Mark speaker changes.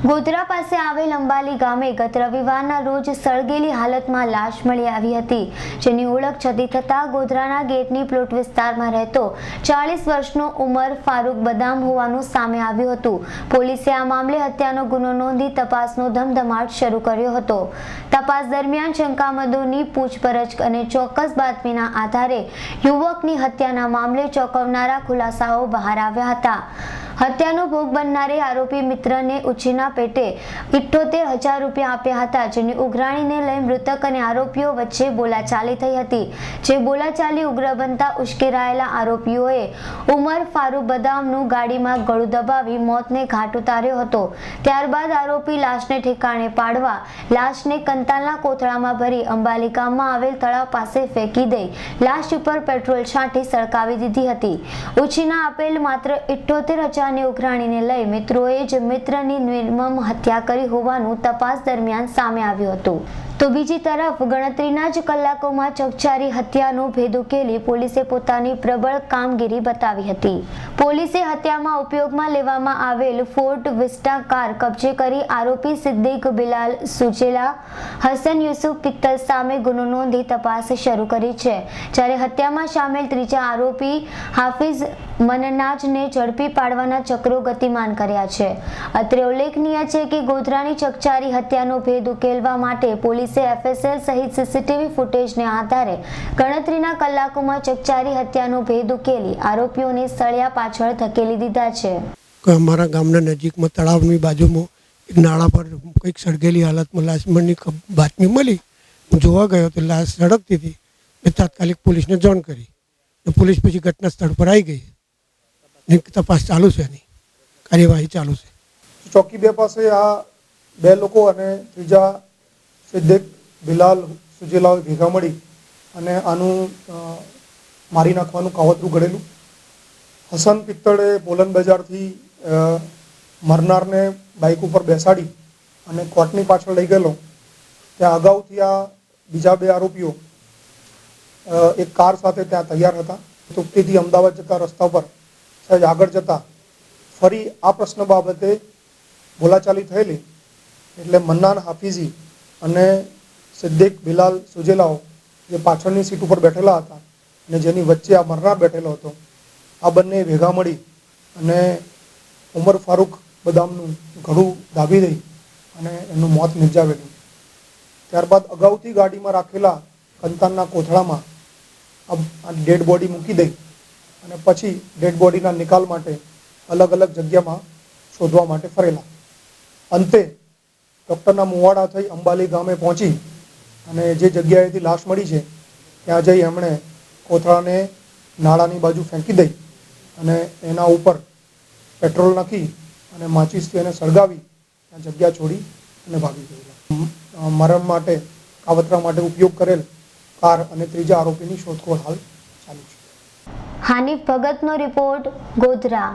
Speaker 1: ગોધરા પાસે આવેલ અંબાલી ગામે ગત રવિવારના રોજ સળગેલી હાલતમાં લાશ મળી આવી હતી, જેની ઓળખ છતી થતાં ગોધરાના ગેટની પ્લોટ વિસ્તારમાં રહેતો ચાલીસ વર્ષનો ઉમર ફારૂક બદામ હોવાનું સામે આવ્યું હતું. પોલીસે આ મામલે હત્યાનો ગુનો નોંધી તપાસનો ધમધમાટ શરૂ કર્યો હતો. તપાસ દરમિયાન શંકામદોની પૂછપરછ અને ચોક્કસ બાતમીના આધારે યુવકની હત્યાના મામલે ચોંકાવનારા ખુલાસાઓ બહાર આવ્યા હતા. હત્યાનો ભોગ બનનારે આરોપી મિત્રને ઉછીના પેટે ઇઠ્ઠોતેર હજાર રૂપિયા આપ્યા હતા, જેની ઉઘરાણીને લઈ મૃતક અને આરોપીઓ વચ્ચે બોલાચાલી થઈ હતી. જે બોલાચાલી ઉગ્ર બનતા ઉશ્કેરાયેલા આરોપીઓએ ઉમર ફારૂક બદામનું ગાડીમાં ગળું દબાવી મોતને ઘાટ ઉતાર્યો હતો. ત્યારબાદ આરોપી લાશને ઠેકાણે પાડવા, લાશને કંતાલના કોથળામાં ભરી અંબાલી ગામમાં આવેલ તળાવ પાસે ફેંકી દઈ, લાશ ઉપર પેટ્રોલ છાંટી સળકાવી દીધી હતી. ઉછીના આપેલ માત્ર ઇઠ્ઠોતેર હજારની ઉઘરાણીને લઈ મિત્રોએ જ મિત્રની નિર્મમ હત્યા કરી હોવાનું તપાસ દરમિયાન સામે આવ્યું હતું. તો બીજી તરફ ગણતરીના જ કલાકોમાં ચકચારી હત્યાનો ભેદ ઉકેલી પોલીસે પોતાની પ્રબળ કામગીરી બતાવી હતી. પોલીસે હત્યામાં ઉપયોગમાં લેવામાં આવેલ ફોર્ટ વિસ્ટા કાર કબજે કરી આરોપી સિદ્દીક બિલાલ સુચેલા હસન યુસુફ પિત્તલ સામે ગુનો નોંધી તપાસ શરૂ કરી છે. જ્યારે હત્યામાં સામેલ ત્રીજા આરોપી હાફિઝ મનનાજને ઝડપી પાડવાના ચક્રો ગતિમાન કર્યા છે. અત્રે ઉલ્લેખનીય છે કે ગોધરાની ચકચારી હત્યાનો ભેદ ઉકેલવા માટે પોલીસે એફએસએલ સહિત સીસીટીવી ફૂટેજને આધારે ગણતરીના કલાકોમાં ચકચારી હત્યાનો ભેદ ઉકેલી આરોપીઓને સળિયા પાછળ ધકેલી દીધા છે.
Speaker 2: અમારા ગામના નજીકમાં તળાવની બાજુમાં નાળા પર કંઈક સળગેલી હાલતમાં લાશ મળની બાતમી મળી. હું જોવા ગયો તો લાશ સળગતી હતી. મેં તાત્કાલિક પોલીસને જાણ કરી. પોલીસ પછી ઘટના સ્થળ પર આવી ગઈ. ને તપાસ ચાલુ છે એની. કાર્યવાહી ચાલુ છે.
Speaker 3: ચોકી બે પાસે આ બે લોકો અને ત્રીજા સિદ્દીક બિલાલ સુજેલાઓ ભેગા મળી અને આનું મારી નાખવાનું કાવતરું ઘડેલું. હસન પિત્તળે બોલન બજારથી મરનારને બાઇક ઉપર બેસાડી અને કોર્ટની પાછળ લઈ ગયેલો. ત્યાં અગાઉથી આ બીજા બે આરોપીઓ એક કાર સાથે ત્યાં તૈયાર હતા. તુપ્તીથી અમદાવાદ જતા રસ્તા પર સહેજ આગળ જતા ફરી આ પ્રશ્ન બાબતે બોલાચાલી થયેલી. એટલે મન્નાન હાફિઝી અને સિદ્દીક બિલાલ સુજેલાઓ જે પાછળની સીટ ઉપર બેઠેલા હતા અને જેની વચ્ચે આ મરનાર બેઠેલો હતો, આ બંને ભેગા મળી અને ઉમર ફારૂક બદામનું ઘડું દાબી દઈ અને એનું મોત નિપજાવેલું ત્યારબાદ અગાઉથી ગાડીમાં રાખેલા કંતાનના કોથળામાં ડેડ બોડી મૂકી દઈ અને પછી ડેડ બોડીના નિકાલ માટે અલગ અલગ જગ્યામાં શોધવા માટે ફરેલા. અંતે ડૉક્ટરના મુવાડા થઈ અંબાલી ગામે પહોંચી અને જે જગ્યાએથી લાશ મળી છે, ત્યાં જઈ એમણે કોથળાને નાળાની બાજુ ફેંકી દઈ અને એના ઉપર પેટ્રોલ નાખી અને માચીસથી એને સળગાવી, ત્યાં જગ્યા છોડી અને ભાગી ગયેલા. મરણ માટે, કાવતરા માટે ઉપયોગ કરેલ કાર અને ત્રીજા આરોપીની શોધખોળ હાલ ચાલુ છે.
Speaker 1: હાનિફ ભગતનો રિપોર્ટ ગોધરા.